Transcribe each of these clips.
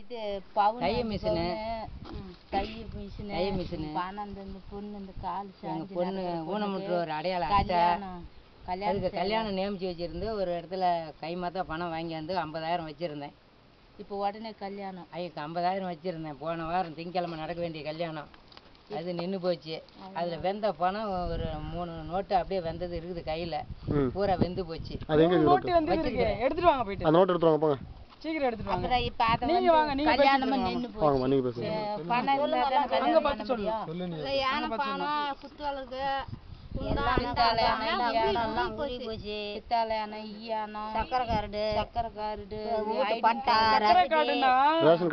இது பவுன் தைய மிஷினு. தைய மிஷினு. தைய மிஷினு. பணம் இந்த இந்த பொண்ணு இந்த கால் எங்க சாஞ்சு பொண்ணு ஊனமுற்ற ஒரு அடையாள அட்டை. கல்யாணம். கல்யாணம் அதுக்கு செய்யலாம். கல்யாணம் நியமிச்சு வச்சிருந்து ஒரு இடத்துல கை மாத்தா பணம் வாங்கி வந்து ஐம்பதாயிரம் வச்சிருந்தேன். இப்போ உடனே கல்யாணம். ஐயக்கு ஐம்பதாயிரம் வச்சிருந்தேன். போன வாரம் திங்கக்கிழமை நடக்க வேண்டிய கல்யாணம். அது நின்று போச்சு. அதுல வெந்த பணம் ஒரு மூணு நோட்டு அப்படியே வெந்தது இருக்குது கையில. பூரா வெந்து போச்சு. அது எங்க இருக்குது நோட்டு வந்து இருக்கு. எடுத்துட்டு வாங்க போயிட்டு. அந்த நோட் எடுத்து வாங்க போங்க. சீக்கிரம் எடுத்துட்டு வாங்க. இப்ப அதை நீங்க வாங்க, நீங்க கல்யாணம் நின்னு நீங்க பேசுங்க. பணம் இருந்தா தானே அங்க கல்யாணம் பண்ண சொல்லு முடியும். பித்தாளை யானை, யானை, ஈயானம், சக்கரை கார்டு சக்கரை கார்டு, பட்டா கார்டு, ரேஷன்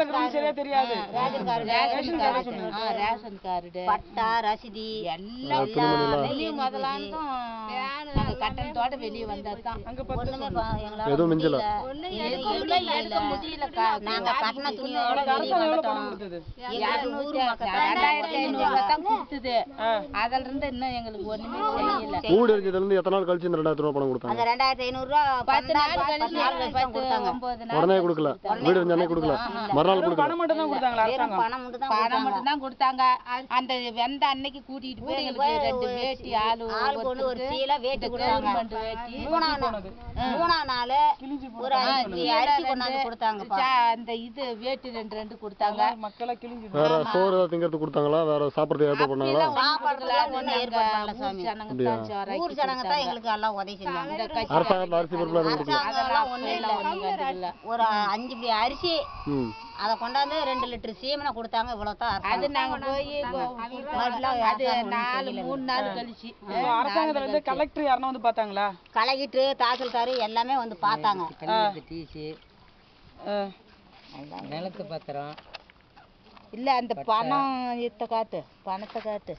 இருக்கிறவங்க சரியா தெரியாது. Ration card. ரேஷன் கார்டு, ஆ, ரேஷன் கார்டு. பட்டா ரசீதி எல்லாம். வெளிய முதலாண்டும் கட்டணத்தோட வெளிய வந்ததுதான் ஒண்ணுமே பா- எங்களால எதுவும் மிஞ்சல? எதுவுமே எடுக்க முடியலக்கா. நாங்க கட்டின துணியோட வெளிய வந்துட்டோம். பணம் கொடுத்தது? இரநூத்தி ரெண்டாயிரத்தி ஐநூறு தான் கொடுத்தது. அதுல இருந்து இன்னும் எங்களுக்கு ஒண்ணுமே செய்யல வீடு எரிஞ்சதுல இருந்து எத்தனை நாள் கழிச்சு இந்த ரெண்டாயிரத்தி ரூபா பணம் கொடுத்தாங்க? அந்த ரெண்டாயிரத்தி ஐநூறு ரூபா பத்து நாள் கழிச்சு பத்து கொடுத்தாங்க. ஒன்பது நாள் உடனே கொடுக்கல. வீடு எரிஞ்ச அன்னைக்கு கொடுக்கல. மறுநாள் கொடுக்கல. பணம் மட்டும் தான் கொடுத்தாங்களா வெறும் அரசாங்கம்? பணம் மட்டும் தான் பணம் கொடுத்தாங்க. மட்டும் தான் கொடுத்தாங்க அந்த வெந்த அன்னைக்கு கூட்டிட்டு போய் எங்களுக்கு ரெண்டு வேட்டி ஆளு ஒரு சீலை வேட்டி கொடுத்தாங்க. வேட்டி. மூணாம் நாள் மூணாம் நாள் ஒரு அஞ்சு அரிசி கொண்டாந்து அந்த இது வேட்டி ரெண்டு ரெண்டு கொடுத்தாங்க. மக்களை கிழிஞ்சு வேற சோறு ஏதாவது கொடுத்தாங்களா? வேற பண்ணாங்களா? ஏற்பாடு பண்ணல ஊர் ஜனங்க தான் எங்களுக்கு எல்லாம் உதவி செஞ்சாங்க. அரசாங்கத்தில் அரிசி பொருட்கள். ஒரு அஞ்சு பி அரிசி ம். அதை கொண்டாந்து ரெண்டு லிட்டர் சீமனை கொடுத்தாங்க. இவ்வளவு தான் அது அரசாங்கம் நாங்க போய் மறுநாள் அது அரசாங்கம் நாலு ஒண்ணும் மூணு நாள் கழிச்சு. இப்போ அரசாங்கத்துல இருந்து கலெக்டர் யாருன்னா வந்து பார்த்தாங்களா? கலெக்டர் தாசில்தார் எல்லாமே வந்து பார்த்தாங்க. டிசி. நிலத்து பத்திரம். இல்ல அந்த பணம் இத்த காட்டு பணத்தை காட்டு